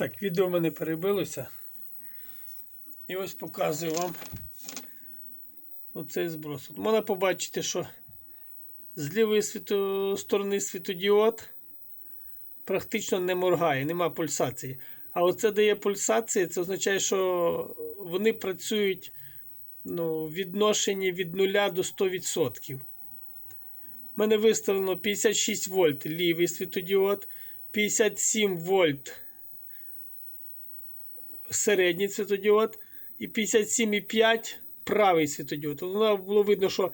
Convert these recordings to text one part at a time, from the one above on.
Так, відео в мене перебилося. І ось показую вам оцей зброс. От можна побачити, що з лівої світо... сторони світодіод практично не моргає, нема пульсації. А оце дає пульсація, це означає, що вони працюють ну, відношенні від 0 до 100%. У мене виставлено 56 вольт лівий світодіод, 57 вольт середній світодіод і 57,5 правий світодіод. Воно було видно, що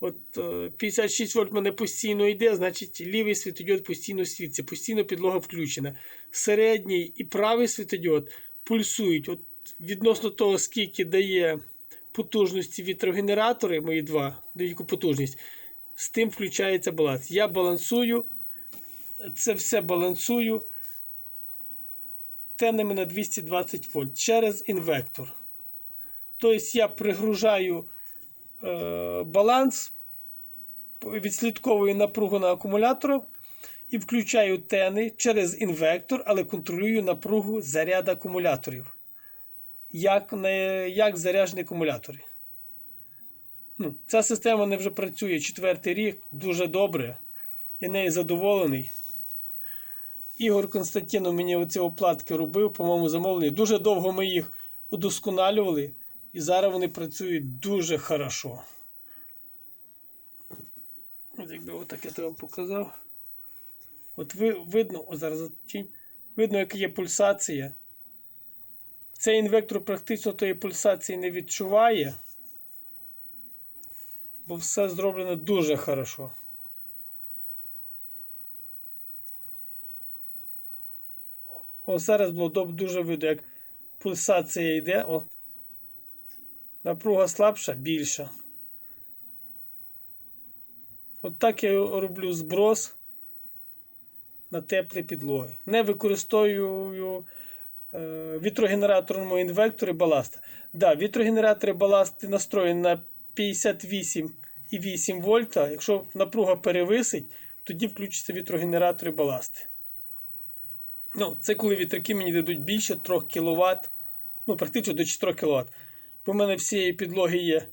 от е, 56 вольт мене постійно йде, значить лівий світодіод постійно світиться, постійно підлога включена. Середній і правий світодіод пульсують. От Відносно того, скільки дає потужності вітрогенератори, мої два, дають яку потужність, з тим включається баланс. Я балансую, це все балансую тенами на 220 вольт через інвектор. Тобто я пригружаю е, баланс, відслідковую напругу на акумуляторах і включаю тени через інвектор, але контролюю напругу заряду акумуляторів. Як, не, як заряджені акумулятори. Ну, ця система не вже працює четвертий рік, дуже добре. Я нею задоволений. Ігор Константинов мені оці оплатки робив, по-моєму, замовлення. Дуже довго ми їх удосконалювали, і зараз вони працюють дуже хорошо. От якби отак я вам показав. От ви видно, о, зараз видно, яка є пульсація. Цей інвектор практично тої пульсації не відчуває, бо все зроблено дуже хорошо. О, зараз було дуже видно, як пульсація йде. О. Напруга слабша, більша. От так я роблю зброс на теплі підлоги. Не використовую е, вітрогенераторному інвекторі баласта. Да, вітрогенератори баласти настроєні на 58,8 вольта. Якщо напруга перевисить, тоді включаться вітрогенератори баласти. Ну, це коли вітряки мені дадуть більше 3 кВт, ну, практично до 4 кВт. Бо в мене всієї підлоги є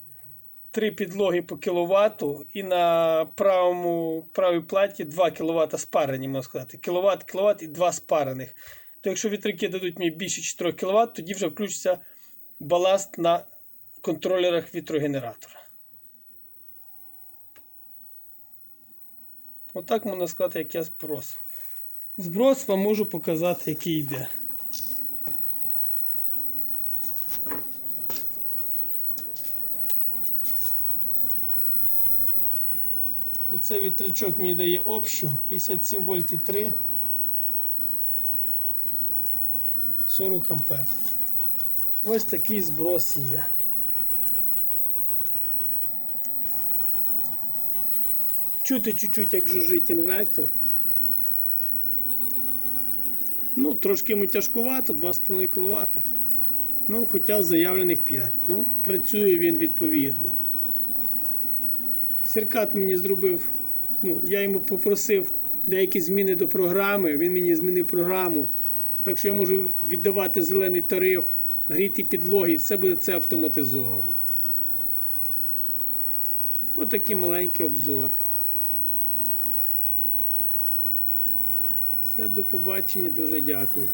3 підлоги по кВт, і на правому, правій платі 2 кВт спарені, можна сказати. Кіловат, кіловат і 2 спарених. То якщо вітряки дадуть мені більше 4 кВт, тоді вже включиться баласт на контролерах вітрогенератора. Отак можна сказати, як я зброс. Зброс вам можу показати, який йде. Це вітрячок мені дає общу 57 вольт і 3 40 ампер. Ось такий зброс є. Чути чуть-чуть, як жужжить інвектор. Ну, трошки йому тяжкувато, 2,5 кВт. Ну, хоча заявлених 5. Ну, працює він відповідно. Сіркат мені зробив, ну, я йому попросив деякі зміни до програми, він мені змінив програму. Так що я можу віддавати зелений тариф, гріти підлоги, і все буде це автоматизовано. Отакий маленький обзор. Все, до побачення, дуже дякую.